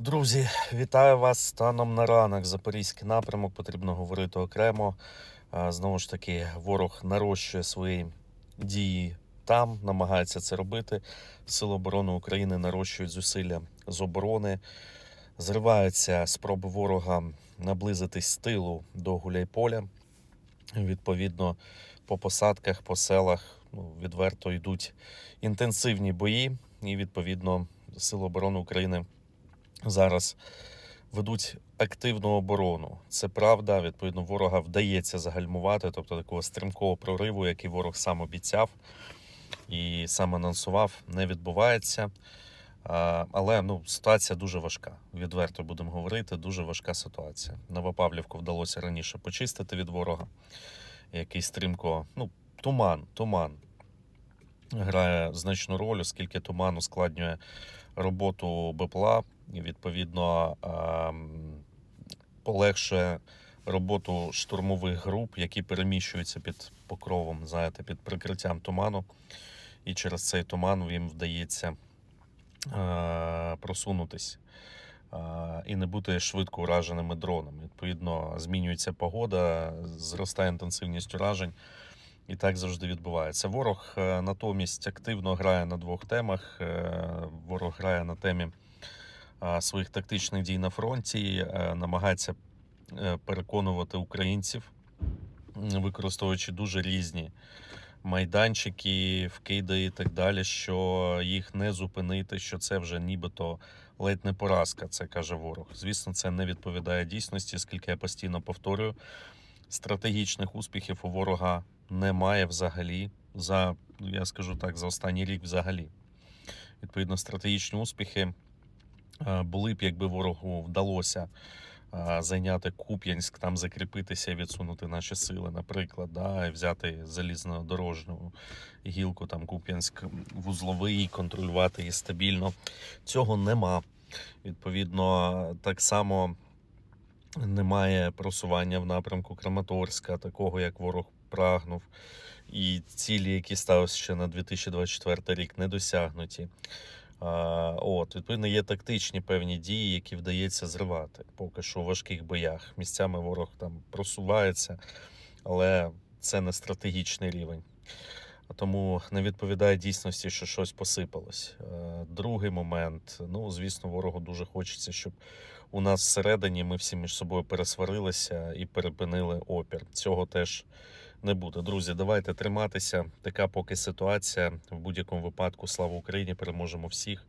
Друзі, вітаю вас станом на ранок. Запорізький напрямок потрібно говорити окремо. Знову ж таки, ворог нарощує свої дії там, намагається це робити. Сили оборони України нарощують зусилля з оборони. Зриваються спроби ворога наблизитись з тилу до Гуляйполя. Відповідно, по посадках, по селах ну, відверто йдуть інтенсивні бої, і відповідно Сили оборони України зараз ведуть активну оборону. Це правда. Відповідно, ворога вдається загальмувати, тобто такого стрімкого прориву, який ворог сам обіцяв і сам анонсував, не відбувається. Але ну, ситуація дуже важка. Відверто будемо говорити, дуже важка ситуація. Новопавлівку вдалося раніше почистити від ворога, який стрімко, ну, туман, туман грає значну роль, оскільки туман ускладнює роботу БПЛА і відповідно полегшує роботу штурмових груп, які переміщуються під покровом, знаєте, під прикриттям туману. І через цей туман їм вдається просунутись і не бути швидко ураженими дронами. Відповідно, змінюється погода, зростає інтенсивність уражень. І так завжди відбувається. Ворог е, натомість активно грає на двох темах. Е, Ворог грає на темі своїх тактичних дій на фронті, е, намагається переконувати українців, використовуючи дуже різні майданчики, вкиди і так далі, що їх не зупинити, що це вже нібито ледь не поразка, це каже ворог. Звісно, це не відповідає дійсності, оскільки я постійно повторюю, стратегічних успіхів у ворога немає взагалі за, я скажу так, за останній рік взагалі. Відповідно, стратегічні успіхи е, були б, якби ворогу вдалося е, зайняти Куп'янськ, там закріпитися і відсунути наші сили, наприклад, да, і взяти залізнодорожню гілку, там Куп'янськ вузловий, контролювати її стабільно. Цього нема. Відповідно, так само немає просування в напрямку Краматорська, такого як ворог прагнув. І цілі, які ставилися ще на 2024 рік, не досягнуті. А, От, відповідно, є тактичні певні дії, які вдається зривати поки що у важких боях. Місцями ворог там просувається, але це не стратегічний рівень. Тому не відповідає дійсності, що щось посипалось. Е, Другий момент: ну, звісно, ворогу дуже хочеться, щоб у нас всередині ми всі між собою пересварилися і перепинили опір. Цього теж не буде. Друзі, давайте триматися. Така поки ситуація. В будь-якому випадку, слава Україні! Переможемо всіх.